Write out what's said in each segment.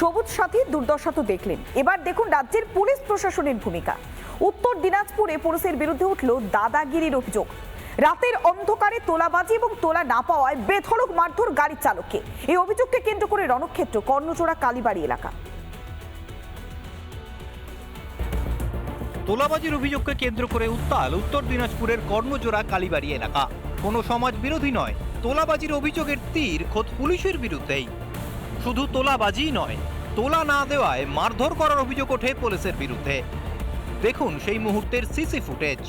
সবুজ সাথী দুর্দশা তো দেখলেন। এবার দেখুন রাজ্যের পুলিশ প্রশাসনের ভূমিকা। উত্তর দিনাজপুরে পুলিশের বিরুদ্ধে উঠল দাদাগিরির অভিযোগ। রাতের অন্ধকারে তোলাবাজি এবং তোলা না পাওয়ায় বেধড়ক মারধর গাড়ির চালককে। এই অভিযোগকে কেন্দ্র করে রণক্ষেত্র কর্ণচোড়া কালীবাড়ি এলাকা। তোলাবাজির অভিযোগকে কেন্দ্র করে উত্তাল উত্তর দিনাজপুরের কর্ণজোড়া কালীবাড়ি এলাকা। কোনো সমাজ বিরোধী নয়। তোলাবাজির অভিযোগের তীর খোদ পুলিশের বিরুদ্ধেই। শুধু তোলাবাজিই নয়, তোলা না দেওয়ায় মারধর করার অভিযোগ ওঠে পুলিশের বিরুদ্ধে। দেখুন সেই মুহূর্তের সিসি ফুটেজ।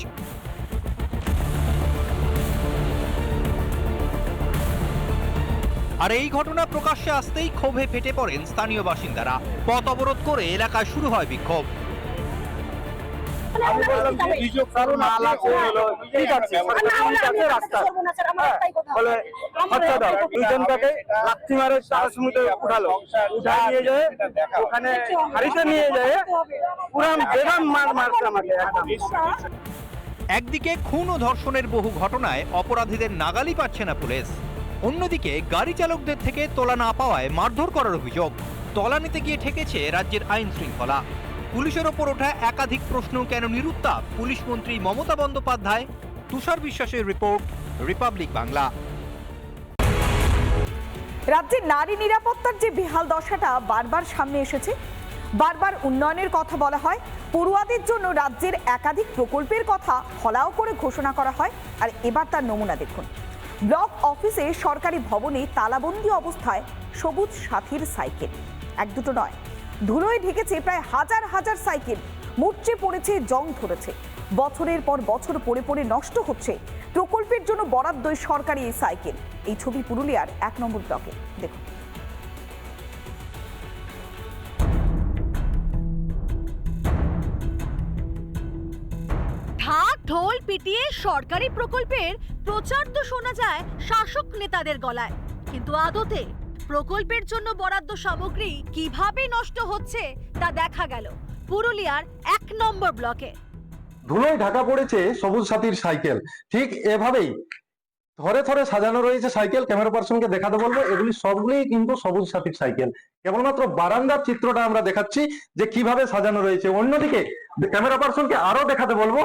আর এই ঘটনা প্রকাশ্যে আসতেই ক্ষোভে ফেটে পড়েন স্থানীয় বাসিন্দারা। পথ অবরোধ করে এলাকায় শুরু হয় বিক্ষোভ। আমি বললাম যে অভিযোগ কারণ মাল আছে ঠিক আছে ঠিক আছে রাস্তা বলে খরচা দাও দুজনটাকে লাথি মারে তার সমুদ্রে উঠালো। উঠা নিয়ে যায় ওখানে হারিতে নিয়ে যায় পুরান বেদাম মার মারছে আমাকে একদিকে খুন ও ধর্ষণের বহু ঘটনায় অপরাধীদের নাগালি পাচ্ছে না পুলিশ। অন্যদিকে গাড়ি চালকদের থেকে তোলা না পাওয়ায় মারধর করার অভিযোগ। তলা নিতে গিয়ে ঠেকেছে রাজ্যের আইন শৃঙ্খলা পুলিশের ওপর ওঠা একাধিক প্রশ্ন কেন নিরুত্তাপ? পুলিশ মন্ত্রী মমতা বন্দ্যোপাধ্যায়, তুষার বিশ্বাসের রিপোর্ট, রিপাবলিক বাংলা। রাজ্যে নারী নিরাপত্তার যে বেহাল দশাটা বারবার সামনে এসেছে, বারবার উন্নয়নের কথা বলা হয়, পড়ুয়াদের জন্য রাজ্যের একাধিক প্রকল্পের কথা ফলাও করে ঘোষণা করা হয়, আর এবার তার নমুনা দেখুন। ব্লক অফিসে সরকারি ভবনে তালাবন্দি অবস্থায় সবুজ সাথীর সাইকেল। এক দুটো নয়। ধুলোয় ঢেকেছে প্রায় হাজার হাজার সাইকেল। মুচড়ে পড়েছে, জং ধরেছে। বছরের পর বছর পড়ে পড়ে নষ্ট হচ্ছে। প্রকল্পের জন্য বরাদ্দ সরকারি এই সাইকেল। এই ছবি পুরুলিয়ার এক নম্বর ব্লকে। দেখুন। ঢোল পিটিয়ে সরকারি প্রকল্পের প্রচার তো শোনা যায় শাসক নেতাদের গলায়। কিন্তু আদতে প্রকল্পের জন্য বরাদ্দ সামগ্রী কীভাবে নষ্ট হচ্ছে তা দেখা গেল পুরুলিয়ার এক নম্বর ব্লকে। ধুলোয় ঢাকা পড়েছে সবুজ সাথীর সাইকেল। ঠিক এভাবেই থরে থরে সাজানো রয়েছে সাইকেল, ক্যামেরা পার্সনকে দেখাতে বলব, এগুলি সবগুলি কিন্তু সবুজ সাথীর সাইকেল। কেবলমাত্র বারান্দার চিত্রটা আমরা দেখাচ্ছি যে কীভাবে সাজানো রয়েছে। অন্যদিকে ক্যামেরা পার্সনকে আরও দেখাতে বলব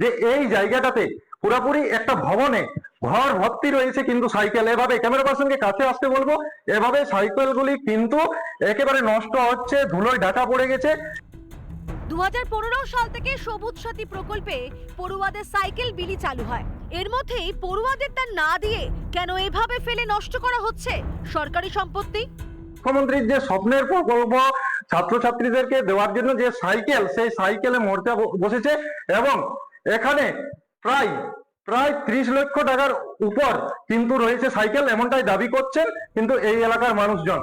যে এই জায়গাটাতে পুরোপুরি একটা ভবনে ঘর ভর্তি রয়েছে কিন্তু সাইকেল এভাবে ক্যামেরা পার্সনকে কাছে আসতে বলব? এভাবে সাইকেলগুলি কিন্তু একেবারে নষ্ট হচ্ছে ধুলোয় ঢাকা পড়ে গেছে। দু হাজার পনেরো সাল থেকে সবুজ সাথী প্রকল্পে পড়ুয়াদের সাইকেল বিলি চালু হয়। এর মধ্যেই পড়ুয়াদের তা না দিয়ে কেন এভাবে ফেলে নষ্ট করা হচ্ছে? সরকারি সম্পত্তি? মুখ্যমন্ত্রীর যে স্বপ্নের প্রকল্প ছাত্রছাত্রীদেরকে দেওয়ার জন্য যে সাইকেল সেই সাইকেলে মরতে বসেছে এবং এখানে প্রায় প্রায় ত্রিশ লক্ষ টাকার উপর কিন্তু রয়েছে সাইকেল এমনটাই দাবি করছেন কিন্তু এই এলাকার মানুষজন।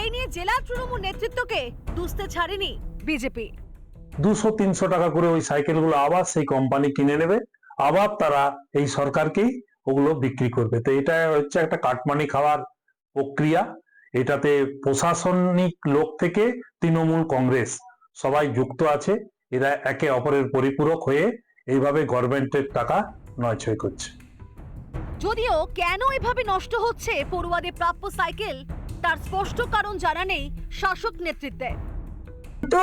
এই নিয়ে জেলা তৃণমূল নেতৃত্বকে দুস্তে ছাড়েনি বিজেপি। দুশো তিনশো টাকা করে ওই সাইকেলগুলো আবার সেই কোম্পানি কিনে নেবে আবার তারা এই সরকারকেই ওগুলো বিক্রি করবে। তো এটা হচ্ছে একটা কাটমানি খাওয়ার প্রক্রিয়া। এটাতে প্রশাসনিক লোক থেকে তৃণমূল কংগ্রেস সবাই যুক্ত আছে। এরা একে অপরের পরিপূরক হয়ে এইভাবে গভর্নমেন্টের টাকা নয়ছয় করছে। যদিও কেন এভাবে নষ্ট হচ্ছে পড়ুয়াদের প্রাপ্য সাইকেল তার স্পষ্ট কারণ জানা নেই শাসক নেতৃত্বে। তো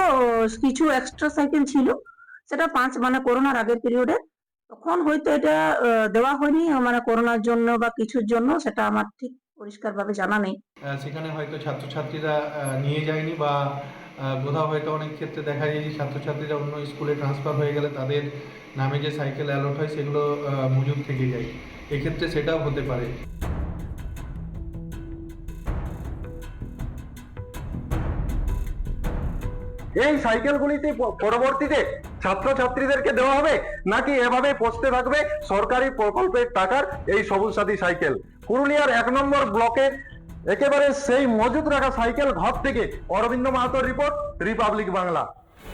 কিছু এক্সট্রা সাইকেল ছিল সেটা পাঁচ মানে করোনার আগের পিরিয়ডে তখন হয়তো এটা দেওয়া হয়নি মানে করোনার জন্য বা কিছুর জন্য সেটা আমার ঠিক পরিষ্কার ভাবে জানা নেই। সেখানে হয়তো ছাত্রছাত্রীরা নিয়ে যায়নি বা কোথাও হয়তো অনেক ক্ষেত্রে দেখা যায় যে ছাত্রছাত্রীরা অন্য স্কুলে ট্রান্সফার হয়ে গেলে তাদের নামে যে সাইকেল অ্যালট হয়, সেগুলো মজুদ থেকে যায়। এক্ষেত্রে সেটাও হতে পারে। এই সাইকেলগুলিতে পরবর্তীতে ছাত্রছাত্রীদেরকে দেওয়া হবে? নাকি এভাবে পচতে থাকবে সরকারি প্রকল্পের টাকার এই সবুজ সাথী সাইকেল? পুরুলিয়ার এক নম্বর ব্লকের একেবারে সেই মজুদ রাখা সাইকেল ঘর থেকে অরবিন্দ মাহাতোর রিপোর্ট, রিপাবলিক বাংলা।